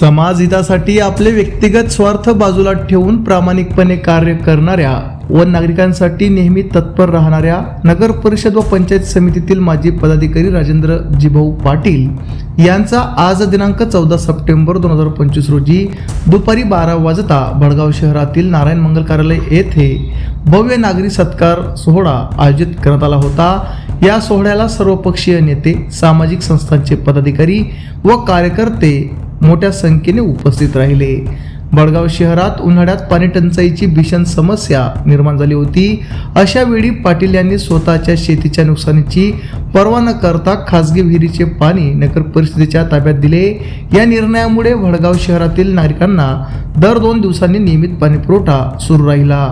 समाजहितासाठी आपले व्यक्तिगत स्वार्थ बाजूला ठेवून प्रामाणिकपणे कार्य करणाऱ्या व नागरिकांसाठी नेहमी तत्पर राहणाऱ्या नगर परिषद व पंचायत समितीतील माजी पदाधिकारी राजेंद्र जिभाऊ पाटील यांचा आज दिनांक चौदा सप्टेंबर दोन हजार पंचवीस रोजी दुपारी बारा वाजता भडगाव शहरातील नारायण मंगल कार्यालय येथे भव्य नागरी सत्कार सोहळा आयोजित करण्यात आला होता. या सोहळ्याला सर्वपक्षीय नेते सामाजिक संस्थांचे पदाधिकारी व कार्यकर्ते मोठ्या संख्येने उपस्थित राहिले. बडगाव शहरात उन्हाळ्यात पाणी टंचाईची भीषण समस्या निर्माण झाली होती. अशा वेळी पाटील यांनी स्वतःच्या शेतीच्या नुकसानीची पर्वा न करता खासगी विहिरीचे पाणी नगर परिषदेच्या ताब्यात दिले. या निर्णयामुळे भडगाव शहरातील नागरिकांना दर दोन दिवसांनी नियमित पाणीपुरवठा सुरू राहिला.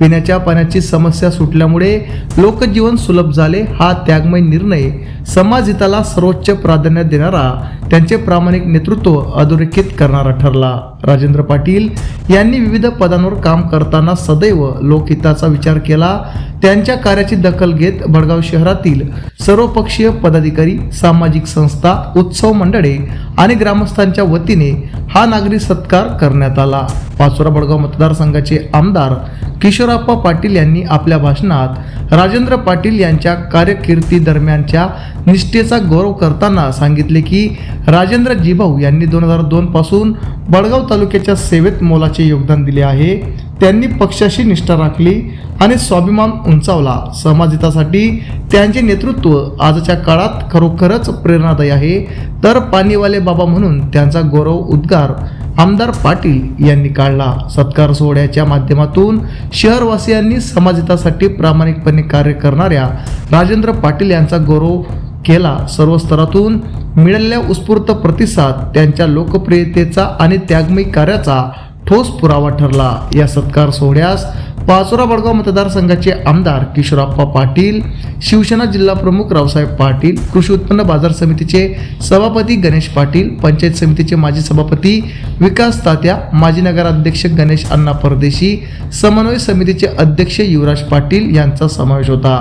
पिण्याच्या पाण्याची समस्या सुटल्यामुळे लोकजीवन सुलभ झाले. हा त्यागमय निर्णय समाज हिताला सर्वोच्च प्राधान्य देणारा त्यांचे प्रामाणिक नेतृत्व अधोरेखित करणारा ठरला. राजेंद्र पाटील यांनी विविध पदांवर काम करताना सदैव लोकहिताचा विचार केला. त्यांच्या कार्याची दखल घेत भडगाव शहरातील सर्वपक्षीय पदाधिकारी सामाजिक संस्था उत्सव मंडळे आणि ग्रामस्थांच्या वतीने हा नागरी सत्कार करण्यात आला. पाचोरा बडगाव मतदारसंघाचे आमदार किशोरप्पा पाटील यांनी आपल्या भाषणात राजेंद्र पाटील यांच्या कार्यकिर्दी दरम्यानच्या निष्ठेचा गौरव करताना सांगितले की राजेंद्र जिभाऊ यांनी दोन हजार दोनपासून बडगाव तालुक्याच्या सेवेत मोलाचे योगदान दिले आहे. त्यांनी पक्षाशी निष्ठा राखली आणि स्वाभिमान उंचावला. समाजहितासाठी त्यांचे नेतृत्व आजच्या काळात खरोखरच प्रेरणादायी आहे. तर पाणीवाले बाबा म्हणून त्यांचा गौरव उद्गार आमदार पाटील यांनी काढला. सत्कार सोहळ्याच्या माध्यमातून शहरवासियांनी समाजहितासाठी प्रामाणिकपणे कार्य करणाऱ्या राजेंद्र पाटील यांचा गौरव केला. सर्व स्तरातून मिळालेल्या उत्स्फूर्त प्रतिसाद त्यांच्या लोकप्रियतेचा आणि त्यागमयी कार्याचा ठोस पुरावा ठरला. या सत्कार सोहळ्यास पाचोरा बडगाव मतदारसंघाचे आमदार किशोरप्पा पाटील शिवसेना जिल्हा प्रमुख रावसाहेब पाटील कृषी उत्पन्न बाजार समितीचे सभापती गणेश पाटील पंचायत समितीचे माजी सभापती विकास तात्या माजी नगराध्यक्ष गणेश अण्णा परदेशी समन्वय समितीचे अध्यक्ष युवराज पाटील यांचा समावेश होता.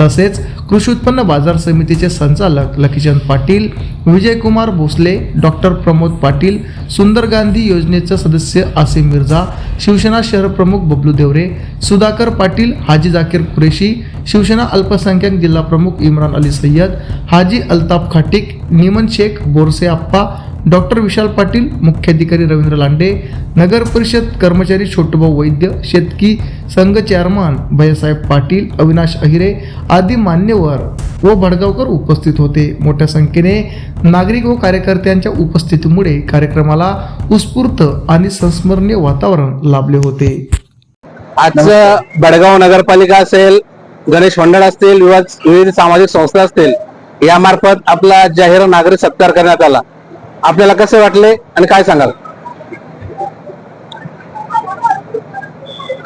तसेच कृषी उत्पन्न बाजार समितीचे संचालक लखीचंद पाटील विजयकुमार भोसले डॉक्टर प्रमोद पाटील सुंदर गांधी योजनेचे सदस्य आसिम मिर्झा शिवसेना शहर प्रमुख बबलू देवरे सुधाकर पाटील हाजी जाकीर कुरेशी शिवसेना अल्पसंख्याक जिल्हा प्रमुख इम्रान अली सय्यद हाजी अल्ताफ खाटिक निमन शेख बोरसे आप्पा डॉक्टर विशाल पाटील मुख्याधिकारी रवींद्र लांडे नगर परिषद कर्मचारी छोटूभाऊ वैद्य शेतकी संघ चेअरमन भैयासाहेब पाटील अविनाश अहिरे आदी मान्यवर व भडगावकर उपस्थित होते. मोठ्या संख्येने नागरिक व कार्यकर्त्यांच्या उपस्थितीमुळे कार्यक्रमाला उत्स्फूर्त आणि संस्मरणीय वातावरण लाभले होते. आजचं बडगाव नगरपालिका असेल गणेश मंडळ असतील विविध विविध सामाजिक संस्था असतील यामार्फत आपला जाहीर नागरी सत्कार करण्यात आला. आपल्याला कसे वाटले आणि काय सांगाल?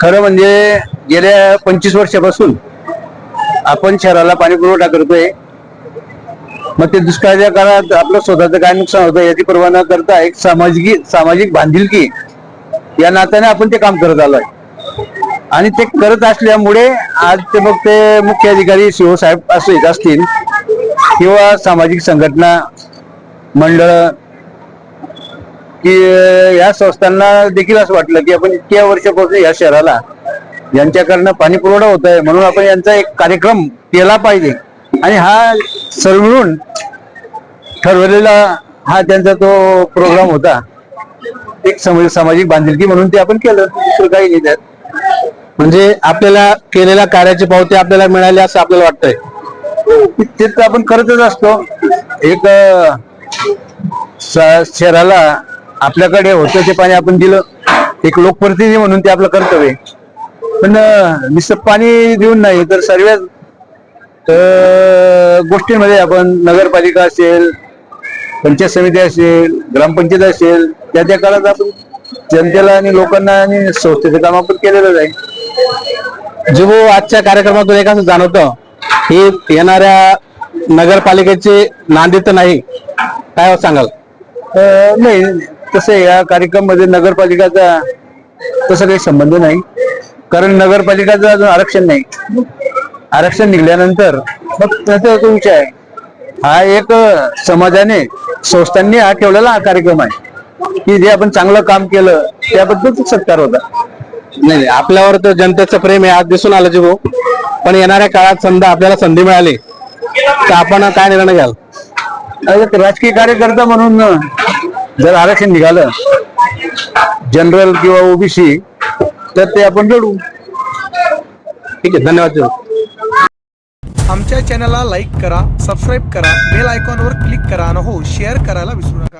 खरं म्हणजे गेल्या पंचवीस वर्षापासून आपण शहराला पाणी पुरवठा करतोय. मग ते दुष्काळाच्या काळात आपलं स्वतःचं काय नुकसान होतं याची पर्वा न करता एक सामाजिक सामाजिक बांधिलकी या नात्याने आपण ते काम करत आलोय. आणि ते करत असल्यामुळे आज ते मग ते मुख्य अधिकारी शिव साहेब असे असतील किंवा सामाजिक संघटना मंडळ की या संस्थांना देखील असं वाटलं की आपण इतक्या वर्षापासून या शहराला यांच्याकडनं पाणी पुरवठा होत आहे म्हणून आपण यांचा एक कार्यक्रम केला पाहिजे. आणि हा सर्व मिळून ठरवलेला हा त्यांचा तो प्रोग्राम होता. एक सम- सामाजिक बांधिलकी म्हणून ते आपण केलं दुसरं काही नाही त्यात. म्हणजे आपल्याला केलेल्या कार्याची पावती आपल्याला मिळाली असं आपल्याला वाटतंय. हो, ते तर आपण करतच असतो. एक शहराला आपल्याकडे होतं ते पाणी आपण दिलं. एक लोकप्रतिनिधी म्हणून ते आपलं कर्तव्य पण अं, पाणी देऊन नाही तर सर्व गोष्टींमध्ये आपण नगरपालिका असेल पंचायत समिती असेल ग्रामपंचायत असेल त्या त्या काळात आपण जनतेला आणि लोकांना आणि संस्थेचं काम आपण केलेलंच आहे. जो आजच्या कार्यक्रमातून एक असं जाणवतं हे येणाऱ्या नगरपालिकेचे नांदी तर नाही. काय सांगाल? अं, नाही तसं या कार्यक्रममध्ये नगरपालिकाचा तसं काही संबंध नाही. कारण नगरपालिकाचं अजून आरक्षण नाही. आरक्षण निघाल्यानंतर मग त्याचा तो विषय आहे. हा एक समाजाने संस्थांनी हा ठेवलेला हा कार्यक्रम आहे. की जे आपण चांगलं काम केलं त्याबद्दल सत्कार होता. नाही नाही, आपल्यावर तर जनतेचं प्रेम आहे आज दिसून आलं जिभो पण येणाऱ्या काळात समजा आपल्याला संधी मिळाली तर आपण काय निर्णय घ्याल? एक राजकीय कार्यकर्ता म्हणून जर आरक्षण निघालं जनरल किंवा ओबीसी तर ते आपण लढू ठीक आहे धन्यवाद आमच्या चॅनलला लाईक करा सबस्क्राईब करा बेल आयकॉनवर क्लिक करा आणि हो शेअर करायला विसरू नका.